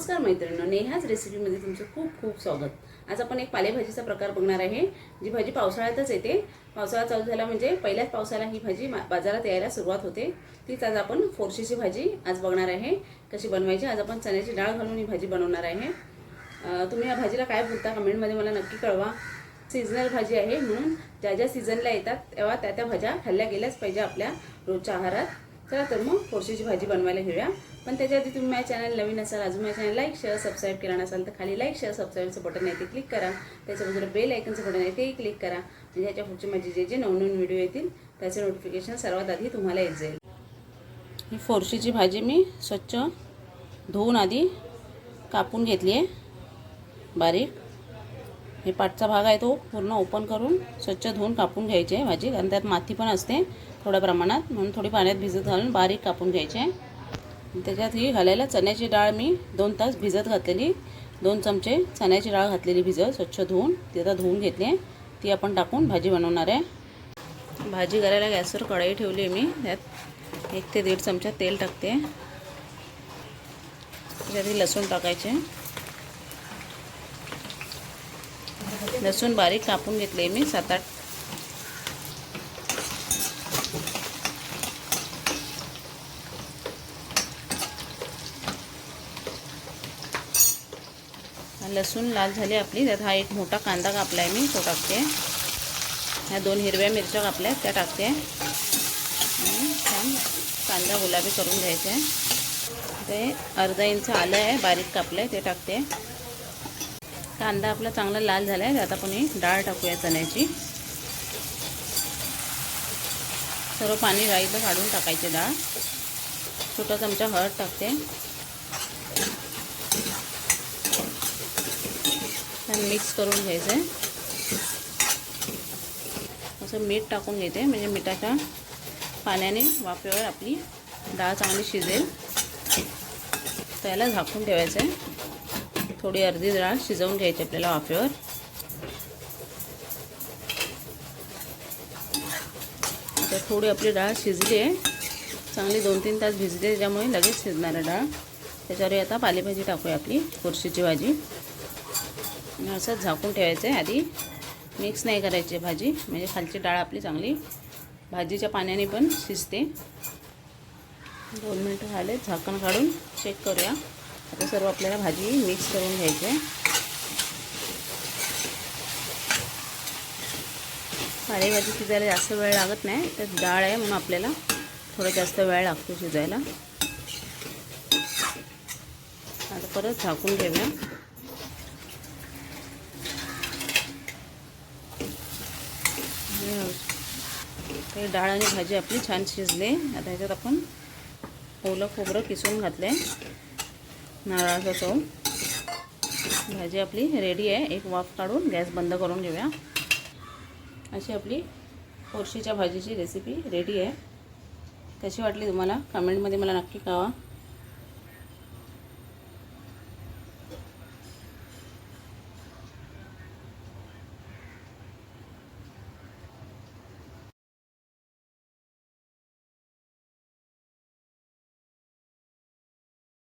नमस्कार मैत्रिणी नेहाच रेसिपीमध्ये तुमचं खूप खूप स्वागत. आज आपण एक पालेभाजीचा प्रकार बघणार आहे जी भाजी पावसाळ्यातच येते. पावसाळा चालू झाला म्हणजे पहिल्याच पावसाला ही भाजी बाजारात यायला सुरुवात होते. तीच आज आपण फोरशीची भाजी आज बघणार आहे. कशी बनवायची आज आपण चण्याची डाळ घालून ही भाजी बनवणार आहे. तुम्ही या भाजीला काय बोलता कमेंटमध्ये मला नक्की कळवा. सीझनल भाजी आहे म्हणून ज्या ज्या सीझनला येतात तेव्हा त्या त्या भाज्या खाल्ल्या गेल्याच पाहिजे आपल्या रोजच्या आहारात. चला तर मग फोरशीची भाजी बनवायला घेऊया. पण त्याच्या आधी तुम्ही माझ्या चॅनल नवीन असाल अजून माझ्या चॅनल लाईक शेअर सबस्क्राईब केला नसाल तर खाली लाईक शेअर सबस्क्राईबचं बटन आहे ते क्लिक करा. त्याच्याबरोबर बेल आयकनचं बटन आहे तेही क्लिक करा. म्हणजे ह्याच्या पुढचे माझे जे जे नवनवीन व्हिडिओ येतील त्याचे नोटिफिकेशन सर्वात आधी तुम्हाला येत जाईल. ही फोरशीची भाजी मी स्वच्छ धुवून आधी कापून घेतली आहे बारीक. हे पाठचा भाग आहे तो पूर्ण ओपन करून स्वच्छ धुवून कापून घ्यायचे आहे भाजी. कारण त्यात माती पण असते थोड्या प्रमाणात. म्हणून थोडी पाण्यात भिजत घालून बारीक कापून घ्यायची. आहे त्याच्यात ही घालायला चण्याची डाळ मी दोन तास भिजत घातलेली. दोन चमचे चण्याची डाळ घातलेली भिजत स्वच्छ धुवून. ती आता धुवून घेतली. आहे ती आपण टाकून भाजी बनवणार आहे. भाजी करायला गॅसवर कढई ठेवली आहे मी. त्यात एक ते दीड चमचा तेल टाकते. त्याच्यात लसूण टाकायचे. लसूण बारीक कापून घेतले मी सात आठ. लसूण लाल झाली आपली त्यात हा एक मोठा कांदा कापला आहे मी तो टाकते. ह्या दोन हिरव्या मिरच्या कापल्या त्या टाकते. छान कांदा गुलाबी करून घ्यायचा. आहे ते अर्धा इंच आलं आहे बारीक कापलं आहे ते टाकते. कांदा आपला चांगला लाल झाला आहे आता आपण डाळ टाकूया चण्याची. सर्व पाणी राहिलं काढून टाकायचे डाळ. छोटा चमचा हळद टाकते. आणि मिक्स करून घ्यायचं आहे असं मीठ टाकून घेते. म्हणजे मिठाच्या पाण्याने वाफेवर आपली डाळ चांगली शिजेल. त्याला झाकून ठेवायचं आहे थोडी अर्धी डाळ शिजवून घ्यायची आपल्याला वाफेवर. आता थोडी आपली डाळ शिजली आहे. चांगली दोन तीन तास भिजली त्याच्यामुळे लगेच शिजणार डाळ. त्याच्यावर आता पालेभाजी टाकूया आपली कोरशीची भाजी. असं असंच झाकून ठेवायचं आहे आधी. मिक्स नाही करायची भाजी म्हणजे खालची डाळ आपली चांगली. भाजीच्या पाण्याने पण शिजते. दोन मिनटं झाले झाकण काढून चेक करूया. आता सर्व आपल्याला भाजी मिक्स करून घ्यायची आहे. पालेभाजी शिजायला जास्त वेळ लागत नाही तर डाळ आहे म्हणून आपल्याला थोडा जास्त वेळ लागतो शिजायला. आता परत झाकून घेऊया. ते डाळ आणि भाजी आपली छान शिजले. आता ह्याच्यात आपण ओलं खोबरं किसून घातलं आहे नारळाचा चव. भाजी आपली रेडी आहे. एक वाफ काढून गॅस बंद करून घेऊया. अशी आपली कोरशीच्या भाजीची रेसिपी रेडी आहे. कशी वाटली तुम्हाला? कमेंटमध्ये मला नक्की कळवा.